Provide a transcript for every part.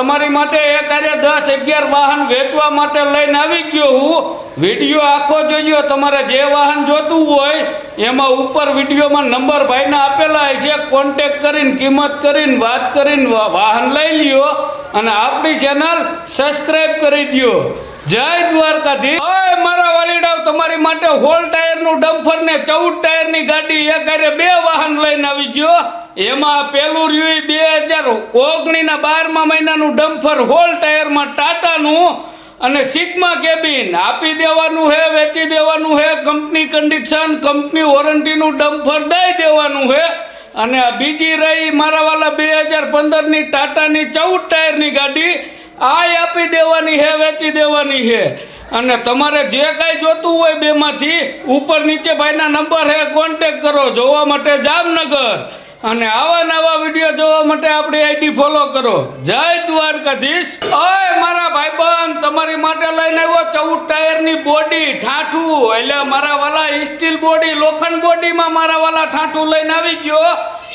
તમારી માટે એક આરે દસ, અગિયાર વાહન વેચવા માટે લઈને આવી ગયો હું. વીડિયો આખો જોજો. તમારે જે વાહન જોતું હોય, એમાં ઉપર વિડીયોમાં નંબર ભાઈના આપેલા હશે. કોન્ટેક કરીને, કિંમત કરીને, વાત કરીને વાહન લઈ લ્યો. અને આપણી ચેનલ સબસ્ક્રાઈબ કરી દો જય દ્વારકાધી ઓય, મારા વાલીડાઓ તમારી માટે હોલ ટાયરનું ડમ્ફર ને ચૌદ ટાયરની ગાડી એક હારે બે વાહન લઈને આવી ગયો. એમાં પેલું રહ્યું બે હજાર ઓગણીના બારમા મહિનાનું ડમ્ફર હોલ ટાયરમાં ટાટાનું અને સિગ્મા કેબિન. આપી દેવાનું હે, વેચી દેવાનું હે, કંપની કન્ડિશન કંપની વોરંટીનું ડમ્ફર દઈ દેવાનું હે. અને બીજી રહી મારા વાલા બે હજાર પંદરની ટાટાની ચૌદ ટાયરની ગાડી. આય આપી દેવાની હે, વેચી દેવાની હે. અને તમારે જે કાંઈ જોતું હોય બેમાંથી, ઉપર નીચે ભાઈના નંબર હે કોન્ટેક કરો, જોવા માટે જામનગર. અને આવા નવા વીડિયો જોવા માટે આપણી આઈડી ફોલો કરો. જય દ્વારકાધીશ. ઓય, મારા ભાઈબંધ, તમારી માટે લઈને આવ્યો ચૌદ ટાયરની બોડી ઠાઠું. એટલે મારા વાલા સ્ટીલ બોડી લોખંડ બોડીમાં મારા વાલા ઠાઠું લઈને આવી ગયો.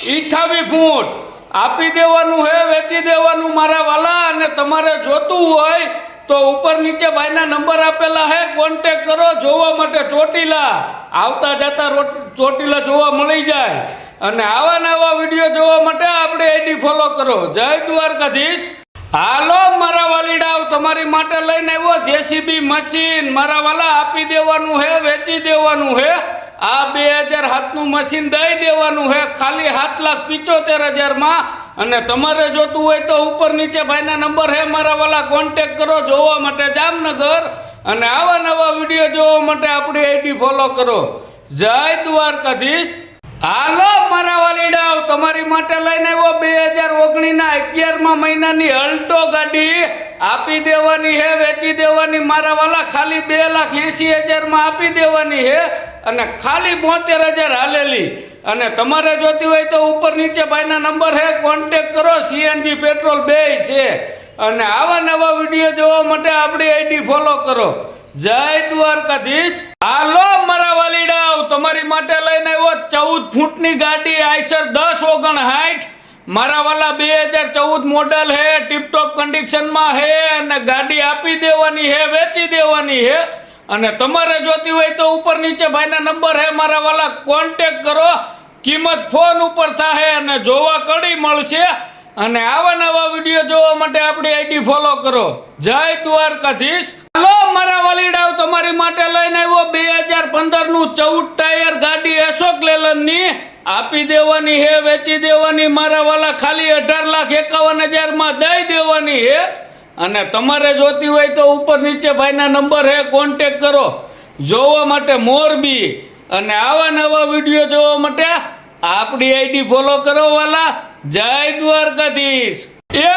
ઈઠાવી ફૂટ. આપી દેવાનું હે, વેચી દેવાનું મારા વાલા, અને તમારે જોતું હોય તો ઉપર નીચે ભાઈના નંબર આપેલા હે કોન્ટેક કરો, જોવા માટે ચોટીલા. આવતા જતા ચોટીલા જોવા મળી જાય. અને આવા નવા વીડિયો જોવા માટે આપણે એડી ફોલો કરો. જય દ્વારકાધીશ. હાલો, મારા વાલીડાઓ તમારી માટે લઈને આવ્યો જેસીબી મશીન મારા વાલા આપી દેવાનું હે, વેચી દેવાનું હે. આ બે હજાર હાથનું મશીન દઈ દેવાનું હે. ખાલી સાત લાખ પિચોતેર હજારમાં. અને તમારે જોતું હોય તો ઉપર નીચે ભાઈના નંબર હે. મારા વાલા કોન્ટેક કરો જોવા માટે જામનગર. અને આવા નવા વીડિયો જોવા માટે આપણી આઈડી ફોલો કરો. જય દ્વારકાધીશ. હાલો મારા વાલીડાઓ તમારી માટે લઈને આવ્યો બે હજાર ઓગણીના અગિયારમાં મહિનાની અલ્ટો ગાડી. આપી દેવાની હે, વેચી દેવાની. મારા વાલા ખાલી બે લાખ એંસી હજારમાં આપી દેવાની હે અને ખાલી બોતેર હજાર હાલેલી. અને તમારે જોતી હોય તો ઉપર નીચે ભાઈના નંબર હે કોન્ટેક કરો સીએનજી પેટ્રોલ બે છે. અને આવા નવા વીડિયો જોવા માટે આપણી આઈડી ફોલો કરો. જય દ્વારકાધીશ. હાલો મારા વાલીડાઓ, તમારી માટે લઈને આવ્યો ચૌદ ફૂટની ગાડી આઈસર દસ ઓગણ હાઠ મારા વાલા બે હજાર ચૌદ મોડલ હે ટીપટોપ કન્ડિશનમાં હે અને ગાડી આપી દેવાની હે, વેચી દેવાની હે. અને તમારે જોતી હોય તો ઉપર નીચે ભાઈના નંબર હે, મારા વાલા કોન્ટેક કરો. કિંમત ફોન ઉપર થાય અને જોવા કડી મળશે. અને આવા નવા વીડિયો જોવા માટે આપણી આઈડી ફોલો કરો. જય દ્વારકાધીશ. હાલો મારા વાલીડાઓ તમારી માટે લઈને આવ્યો બે હજાર પંદરનું ચૌદ ટાયર ગાડી અશોક લેલનની. આપી દેવાની હે, વેચી દેવાની. મારા વાલા ખાલી અઢાર લાખ એકાવન હજારમાં દઈ દેવાની હે. અને તમારે જોતી હોય તો ઉપર નીચે ભાઈના નંબર હે કોન્ટેક કરો. જોવા માટે મોરબી અને આવા નવા વીડિયો જોવા માટે આપણી આઈડી ફોલો કરો વાલા. જય દ્વારકાધીશ. એ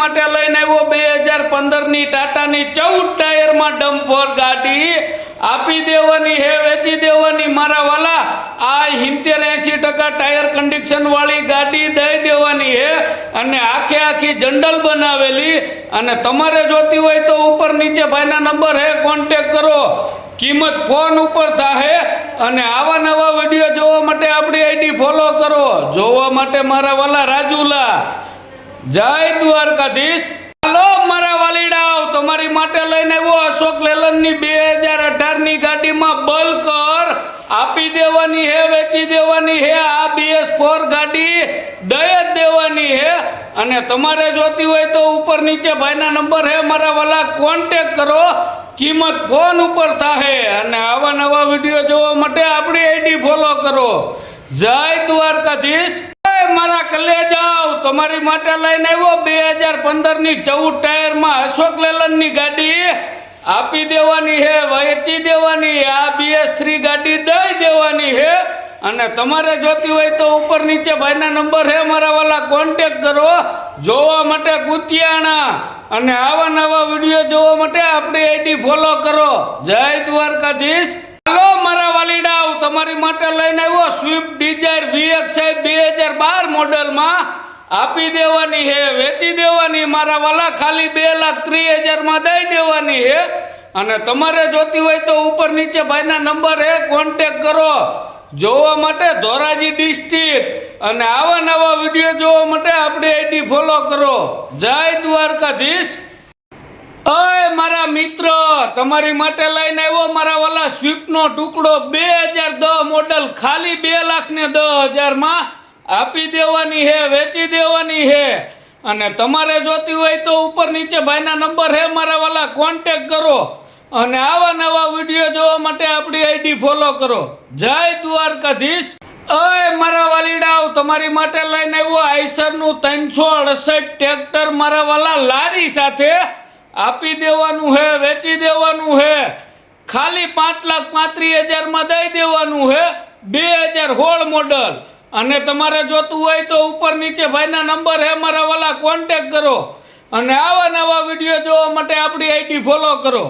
માટે લઈને આવ્યો બે હજાર પંદરની ટાટાની ચૌદ ટાયરમાં ડમ્પર ગાડી. આપી દેવાની હે, વેચી દેવાની મારા વાલા. આ હિમતેર એંસી ટકા ટાયર કન્ડિશન વાળી ગાડી દઈ દેવાની હે. અને આખે આખી જંડલ બનાવેલી. અને તમારે જોતી હોય તો ઉપર નીચે ભાઈના નંબર હે કોન્ટેક કરો. કિંમત ફોન ઉપર થાહે. અને આવા નવા વીડિયો જોવા માટે આપણી આઈડી ફોલો કરો. જોવા માટે મારા વાલા રાજુલા. જય દ્વારકાધીશ. હાલો, મારા વાલીડાઓ, તમારી માટે લઈને આવ્યો અશોક લેલનની બે હજાર અઢારની ગાડીમાં બલકર આપી દેવાની હે, વેચી દેવાની હે, આ બીએસ ફોર ગાડી દઈ જ દેવાની હે. અને તમારે જોતી હોય તો ઉપર નીચે ભાઈના નંબર હે, મારા વાલા કોન્ટેક કરો. કિંમત ફોન ઉપર થાહે. અને આવા નવા વીડિયો જોવા માટે આપણી આઈડી ફોલો કરો. જય દ્વારકાધીશ. એ મારા કલેજાઓ તમારી માટે લઈને આવ્યો બે હજાર પંદરની ચૌદ ટાયરમાં અશોક લેલનની ગાડી. આપી દેવાની હે વેચી દેવાની. આ બીએસ થ્રી ગાડી દઈ દેવાની હે. અને તમારે જોતી હોય તો ઉપર નીચે ભાઈના નંબર હે, મારા વાલા કોન્ટેક કરો. જોવા માટે કુતિયાણા. અને આવા નવા વીડિયો જોવા માટે આપણી આઈડી ફોલો કરો. જય દ્વારકાધીશ. હાલો, મારા વાલીડાઓ તમારી માટે લઈને આવ્યો સ્વિફ્ટ ડિઝાયર વીએક્સઆઈ બે હજાર બાર મોડલમાં. આપી દેવાની હે, વેચી દેવાની. મારા વાલા ખાલી બે લાખ ત્રીસ હજારમાં દઈ દેવાની હે. અને તમારે જોતી હોય તો ઉપર નીચે ભાઈના નંબર હે કોન્ટેક કરો. જોવા માટે ધોરાજી ડિસ્ટ્રિક્ટ અને આવા નવા વીડિયો જોવા માટે આપણી આઈડી ફોલો કરો. જય દ્વારકાધીશ. અય મારા મિત્ર, તમારી માટે લઈને આવ્યો મારા વાલા સ્વીપનો ટુકડો બે હજાર દસ મોડલ ખાલી બે લાખ ને દસ હજારમાં. આપી દેવાની હે, વેચી દેવાની હે. અને તમારે જોતી હોય તો ઉપર નીચે ભાઈના નંબર હે, મારા વાલા કોન્ટેક કરો. અને આવા નવા વીડિયો જોવા માટે આપણી આઈડી ફોલો કરો. જય દ્વારકાધીશ. અય, મારા વાલીડાઓ, તમારી માટે લઈને આવ્યો આઈસરનું ત્રણસો અડસઠ ટ્રેક્ટર મારા વાલા લારી સાથે આપી દેવાનું હે, વેચી દેવાનું હે. ખાલી પાંચ લાખ પાંત્રીસ હજારમાં દઈ દેવાનું હે. બે હજાર હોળ મોડલ અને તમારે જોતું હોય તો ઉપર નીચે ભાઈના નંબર હે, મારા વાલા કોન્ટેક કરો. અને આવા નવા વીડિયો જોવા માટે આપણી આઈડી ફોલો કરો.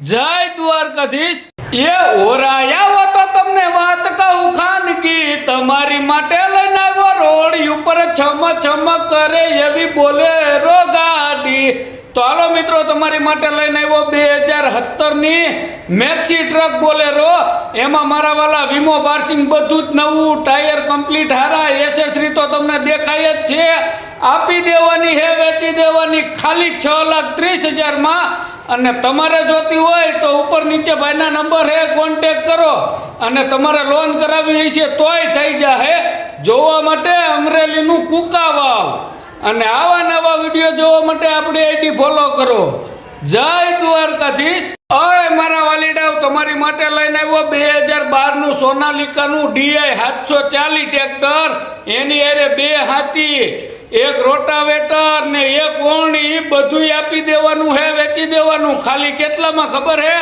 જય દ્વારકાધીશ. એ ઓરાયા તો તમને વાત કહું ખાનગી તમારી માટે લઈને આવ્યો રોડ ઉપર, છમ છમ કરે એવી બોલે. તો હાલો મિત્રો, તમારી માટે લઈને આવ્યો બે હજાર સત્તરની મેક્સી ટ્રક બોલેરો. એમાં મારા વાલા વીમો, બાર્સિંગ બધું જ નવું, ટાયર કમ્પ્લીટ હારા, એસેસરી તો તમને દેખાય જ છે. આપી દેવાની હે, વેચી દેવાની ખાલી છ લાખ ત્રીસ હજારમાં. અને તમારે જોતી હોય તો ઉપર નીચે ભાઈના નંબર હે કોન્ટેક કરો. અને તમારે લોન કરાવી છે તોય થઈ જાહે. જોવા માટે અમરેલીનું કુકા વાવ. અને આવા નવા વીડિયો જોવા માટે આપણી આઈડી ફોલો કરો. જય દ્વારકાધીશ. અય મારા વાલીડાઓ તમારી માટે લઈને આવ્યો બે હજાર બારનું સોનાલિકાનું ડીઆઈ સાતસો ચાલીસ ટ્રેક્ટર. એની અરે બે હાથી, એક રોટાવેટર ને એક એ બધું આપી દેવાનું હે, વેચી દેવાનું. ખાલી કેટલામાં ખબર હે?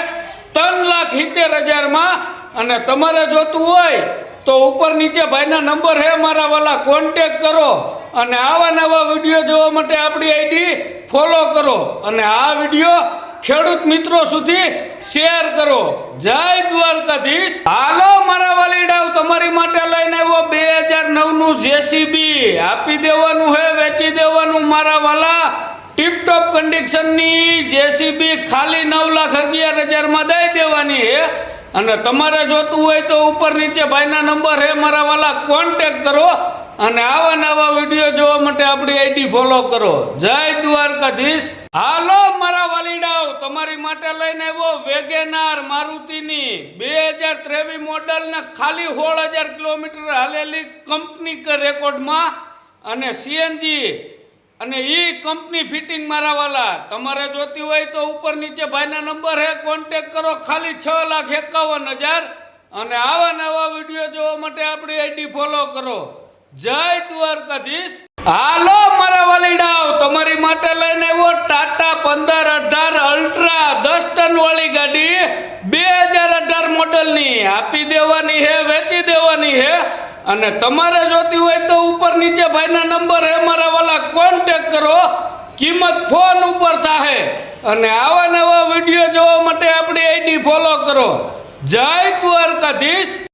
ત્રણ લાખ સિત્તેર હજારમાં. અને તમારે જોતું હોય તો ઉપર નીચે ભાઈના નંબર હે, મારા વાલા. કોન્ટેક કરો. અને આવા નવા વીડિયો જોવા માટે આપણી આઈડી ફોલો કરો અને આ વીડિયો ખેડૂત મિત્રો સુધી શેર કરો. જય દ્વારકાધીશ. હાલો, મારા વાલીડાઓ તમારી માટે લઈને આવ્યો બે હજાર નવનું જેસીબી. આપી દેવાનું હે, વેચી દેવાનું મારા વાલા. ટીપટોપ કન્ડિશનની જેસીબી ખાલી નવ લાખ અગિયાર હજારમાં દઈ દેવાની હે. અને તમારે જોતું હોય તો ઉપર નીચે ભાઈના નંબર હે, મારા વાલા. કોન્ટેક કરો. અને આવા નવા વીડિયો જોવા માટે આપણી આઈડી ફોલો કરો. જય દ્વારકાધીશ. હાલો, મારા વાલીડાઓ, તમારી માટે લઈને આવ્યો વેગેનાર મારુતિની બે હજાર ત્રેવીસ મોડલ ને ખાલી સોળ હજાર કિલોમીટર હાલેલી કંપની રેકોર્ડમાં. અને સીએનજી અને એ કંપની ફિટિંગ મારા વાલા. તમારે જોતી હોય તો ઉપર નીચે ભાઈના નંબર હે કોન્ટેક કરો, ખાલી છ લાખ એકાવન હજાર. અને આવા નવા વીડિયો જોવા માટે આપણી આઈડી ફોલો કરો. જય દ્વારકાધીશ. હાલો મારા વાલીડાઓ, તમારી માટે લઈને આવ્યો ટાટા પંદર અઢાર અલ્ટ્રા દસ ટન વાળી ગાડી. બે હજાર અઢાર મોડલની. આપી દેવાની હે, વેચી દેવાની હે. અને તમારે જોતી હોય તો ઉપર નીચે ભાઈના નંબર હે, મારા વાલા કોન્ટેક કરો. કિંમત ફોન ઉપર થાહે. અને આવા નવા વીડિયો જોવા માટે આપણી આઈડી ફોલો કરો. જય દ્વારકાધીશ.